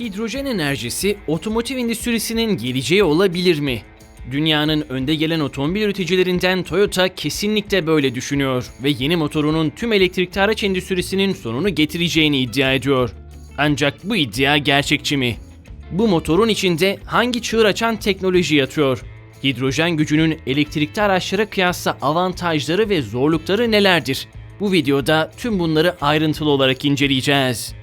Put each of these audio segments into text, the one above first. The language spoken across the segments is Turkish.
Hidrojen enerjisi otomotiv endüstrisinin geleceği olabilir mi? Dünyanın önde gelen otomobil üreticilerinden Toyota kesinlikle böyle düşünüyor ve yeni motorunun tüm elektrikli araç endüstrisinin sonunu getireceğini iddia ediyor. Ancak bu iddia gerçekçi mi? Bu motorun içinde hangi çığır açan teknoloji yatıyor? Hidrojen gücünün elektrikli araçlara kıyasla avantajları ve zorlukları nelerdir? Bu videoda tüm bunları ayrıntılı olarak inceleyeceğiz.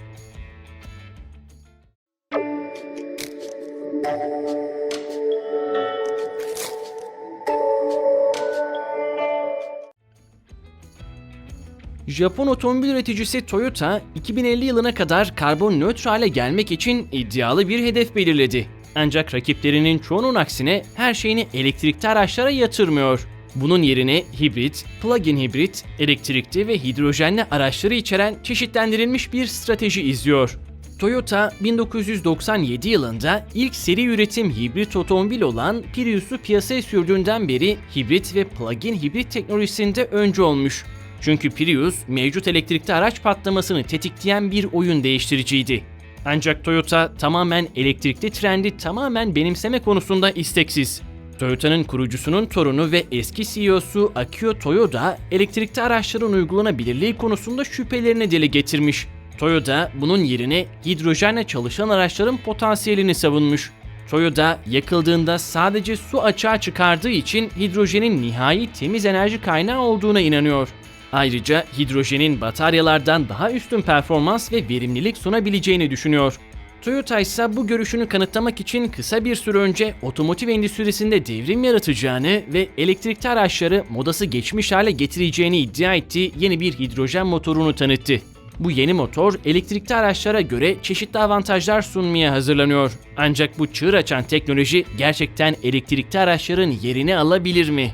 Japon otomobil üreticisi Toyota, 2050 yılına kadar karbon nötrale gelmek için iddialı bir hedef belirledi. Ancak rakiplerinin çoğunun aksine her şeyini elektrikli araçlara yatırmıyor. Bunun yerine hibrit, plug-in hibrit, elektrikli ve hidrojenli araçları içeren çeşitlendirilmiş bir strateji izliyor. Toyota 1997 yılında ilk seri üretim hibrit otomobil olan Prius'u piyasaya sürdüğünden beri hibrit ve plug-in hibrit teknolojisinde önce olmuş. Çünkü Prius mevcut elektrikli araç patlamasını tetikleyen bir oyun değiştiriciydi. Ancak Toyota tamamen elektrikli trendi tamamen benimseme konusunda isteksiz. Toyota'nın kurucusunun torunu ve eski CEO'su Akio Toyoda elektrikli araçların uygulanabilirliği konusunda şüphelerini dile getirmiş. Toyota bunun yerine hidrojenle çalışan araçların potansiyelini savunmuş. Toyota yakıldığında sadece su açığa çıkardığı için hidrojenin nihai temiz enerji kaynağı olduğuna inanıyor. Ayrıca hidrojenin bataryalardan daha üstün performans ve verimlilik sunabileceğini düşünüyor. Toyota ise bu görüşünü kanıtlamak için kısa bir süre önce otomotiv endüstrisinde devrim yaratacağını ve elektrikli araçları modası geçmiş hale getireceğini iddia ettiği yeni bir hidrojen motorunu tanıttı. Bu yeni motor elektrikli araçlara göre çeşitli avantajlar sunmaya hazırlanıyor. Ancak bu çığır açan teknoloji gerçekten elektrikli araçların yerini alabilir mi?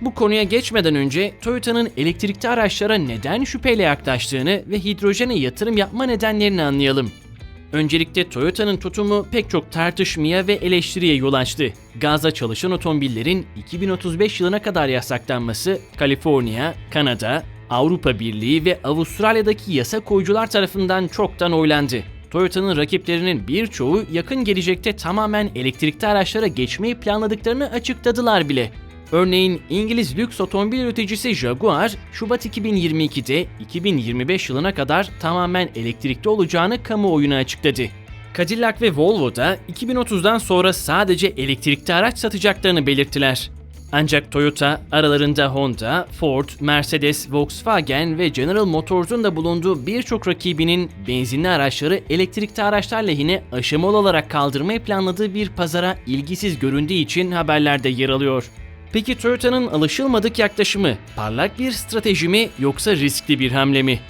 Bu konuya geçmeden önce Toyota'nın elektrikli araçlara neden şüpheyle yaklaştığını ve hidrojene yatırım yapma nedenlerini anlayalım. Öncelikle Toyota'nın tutumu pek çok tartışmaya ve eleştiriye yol açtı. Gazla çalışan otomobillerin 2035 yılına kadar yasaklanması, Kaliforniya, Kanada, Avrupa Birliği ve Avustralya'daki yasa koyucular tarafından çoktan oylandı. Toyota'nın rakiplerinin birçoğu yakın gelecekte tamamen elektrikli araçlara geçmeyi planladıklarını açıkladılar bile. Örneğin İngiliz lüks otomobil üreticisi Jaguar, Şubat 2022'de 2025 yılına kadar tamamen elektrikli olacağını kamuoyuna açıkladı. Cadillac ve Volvo da 2030'dan sonra sadece elektrikli araç satacaklarını belirttiler. Ancak Toyota aralarında Honda, Ford, Mercedes, Volkswagen ve General Motors'un da bulunduğu birçok rakibinin benzinli araçları elektrikli araçlar lehine aşamalı olarak kaldırmayı planladığı bir pazara ilgisiz göründüğü için haberlerde yer alıyor. Peki Toyota'nın alışılmadık yaklaşımı parlak bir strateji mi yoksa riskli bir hamle mi?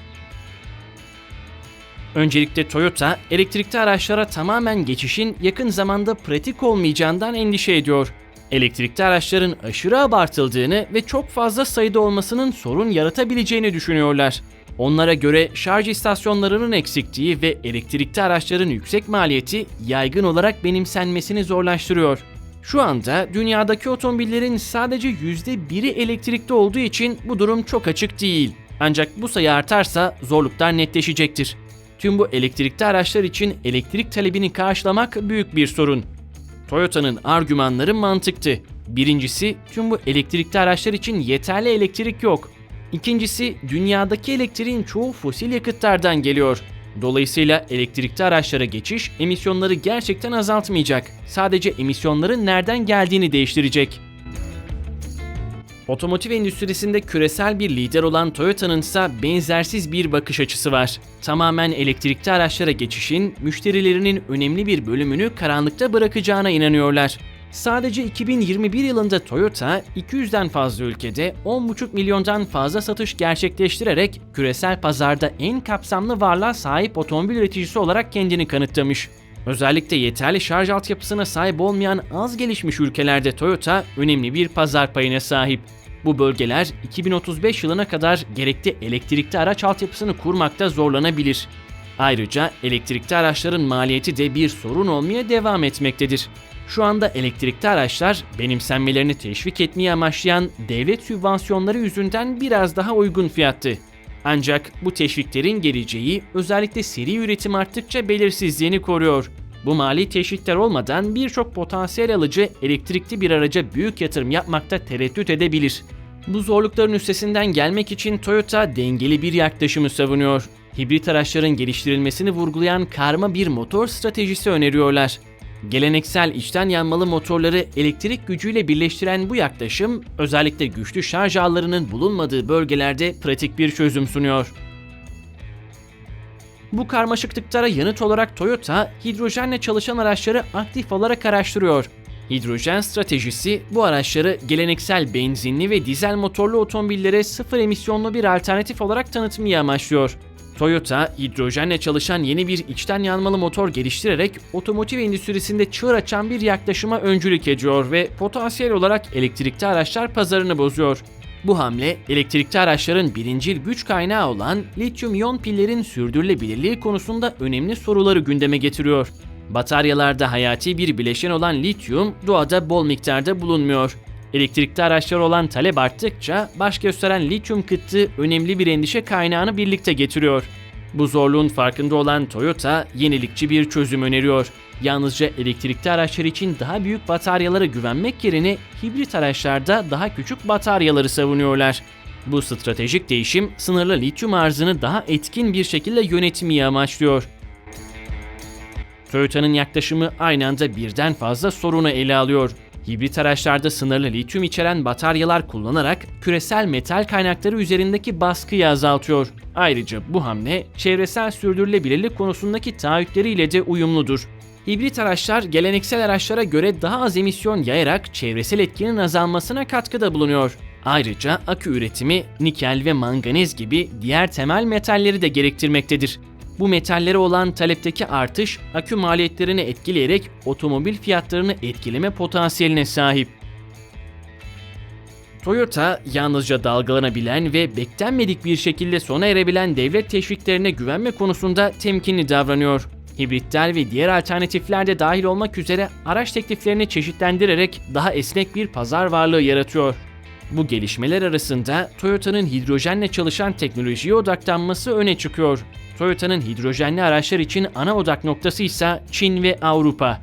Öncelikle Toyota, elektrikli araçlara tamamen geçişin yakın zamanda pratik olmayacağından endişe ediyor. Elektrikli araçların aşırı abartıldığını ve çok fazla sayıda olmasının sorun yaratabileceğini düşünüyorlar. Onlara göre şarj istasyonlarının eksikliği ve elektrikli araçların yüksek maliyeti yaygın olarak benimsenmesini zorlaştırıyor. Şu anda dünyadaki otomobillerin sadece %1'i elektrikli olduğu için bu durum çok açık değil. Ancak bu sayı artarsa zorluklar netleşecektir. Tüm bu elektrikli araçlar için elektrik talebini karşılamak büyük bir sorun. Toyota'nın argümanları mantıklı. Birincisi tüm bu elektrikli araçlar için yeterli elektrik yok. İkincisi dünyadaki elektriğin çoğu fosil yakıtlardan geliyor. Dolayısıyla elektrikli araçlara geçiş emisyonları gerçekten azaltmayacak. Sadece emisyonların nereden geldiğini değiştirecek. Otomotiv endüstrisinde küresel bir lider olan Toyota'nın ise benzersiz bir bakış açısı var. Tamamen elektrikli araçlara geçişin müşterilerinin önemli bir bölümünü karanlıkta bırakacağına inanıyorlar. Sadece 2021 yılında Toyota 200'den fazla ülkede 10,5 milyondan fazla satış gerçekleştirerek küresel pazarda en kapsamlı varlığa sahip otomobil üreticisi olarak kendini kanıtlamış. Özellikle yeterli şarj altyapısına sahip olmayan az gelişmiş ülkelerde Toyota önemli bir pazar payına sahip. Bu bölgeler 2035 yılına kadar gerekli elektrikli araç altyapısını kurmakta zorlanabilir. Ayrıca elektrikli araçların maliyeti de bir sorun olmaya devam etmektedir. Şu anda elektrikli araçlar benimsenmelerini teşvik etmeyi amaçlayan devlet sübvansiyonları yüzünden biraz daha uygun fiyatlı. Ancak bu teşviklerin geleceği özellikle seri üretim arttıkça belirsizliğini koruyor. Bu mali teşvikler olmadan birçok potansiyel alıcı elektrikli bir araca büyük yatırım yapmakta tereddüt edebilir. Bu zorlukların üstesinden gelmek için Toyota dengeli bir yaklaşımı savunuyor. Hibrit araçların geliştirilmesini vurgulayan karma bir motor stratejisi öneriyorlar. Geleneksel içten yanmalı motorları elektrik gücüyle birleştiren bu yaklaşım özellikle güçlü şarj ağlarının bulunmadığı bölgelerde pratik bir çözüm sunuyor. Bu karmaşıklıklara yanıt olarak Toyota, hidrojenle çalışan araçları aktif olarak araştırıyor. Hidrojen stratejisi bu araçları geleneksel benzinli ve dizel motorlu otomobillere sıfır emisyonlu bir alternatif olarak tanıtmayı amaçlıyor. Toyota, hidrojenle çalışan yeni bir içten yanmalı motor geliştirerek otomotiv endüstrisinde çığır açan bir yaklaşıma öncülük ediyor ve potansiyel olarak elektrikli araçlar pazarını bozuyor. Bu hamle elektrikli araçların birincil güç kaynağı olan lityum iyon pillerin sürdürülebilirliği konusunda önemli soruları gündeme getiriyor. Bataryalarda hayati bir bileşen olan lityum doğada bol miktarda bulunmuyor. Elektrikli araçlar olan talep arttıkça baş gösteren lityum kıtlığı önemli bir endişe kaynağını birlikte getiriyor. Bu zorluğun farkında olan Toyota yenilikçi bir çözüm öneriyor. Yalnızca elektrikli araçlar için daha büyük bataryalara güvenmek yerine hibrit araçlarda daha küçük bataryaları savunuyorlar. Bu stratejik değişim sınırlı lityum arzını daha etkin bir şekilde yönetmeyi amaçlıyor. Toyota'nın yaklaşımı aynı anda birden fazla sorunu ele alıyor. Hibrit araçlarda sınırlı lityum içeren bataryalar kullanarak küresel metal kaynakları üzerindeki baskıyı azaltıyor. Ayrıca bu hamle çevresel sürdürülebilirlik konusundaki taahhütleriyle de uyumludur. Hibrit araçlar geleneksel araçlara göre daha az emisyon yayarak çevresel etkinin azalmasına katkıda bulunuyor. Ayrıca akü üretimi nikel ve manganiz gibi diğer temel metalleri de gerektirmektedir. Bu metallere olan talepteki artış akü maliyetlerini etkileyerek otomobil fiyatlarını etkileme potansiyeline sahip. Toyota yalnızca dalgalanabilen ve beklenmedik bir şekilde sona erebilen devlet teşviklerine güvenme konusunda temkinli davranıyor. Hibritler ve diğer alternatifler de dahil olmak üzere araç tekliflerini çeşitlendirerek daha esnek bir pazar varlığı yaratıyor. Bu gelişmeler arasında Toyota'nın hidrojenle çalışan teknolojiye odaklanması öne çıkıyor. Toyota'nın hidrojenli araçlar için ana odak noktası ise Çin ve Avrupa.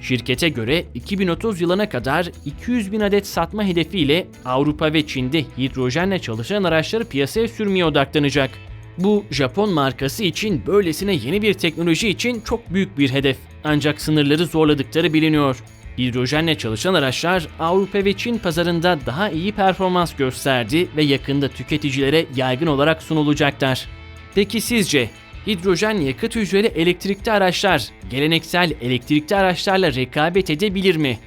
Şirkete göre 2030 yılına kadar 200 bin adet satma hedefiyle Avrupa ve Çin'de hidrojenle çalışan araçları piyasaya sürmeye odaklanacak. Bu Japon markası için böylesine yeni bir teknoloji için çok büyük bir hedef. Ancak sınırları zorladıkları biliniyor. Hidrojenle çalışan araçlar Avrupa ve Çin pazarında daha iyi performans gösterdi ve yakında tüketicilere yaygın olarak sunulacaklar. Peki sizce hidrojen yakıt hücreli elektrikli araçlar geleneksel elektrikli araçlarla rekabet edebilir mi?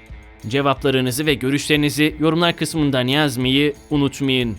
Cevaplarınızı ve görüşlerinizi yorumlar kısmından yazmayı unutmayın.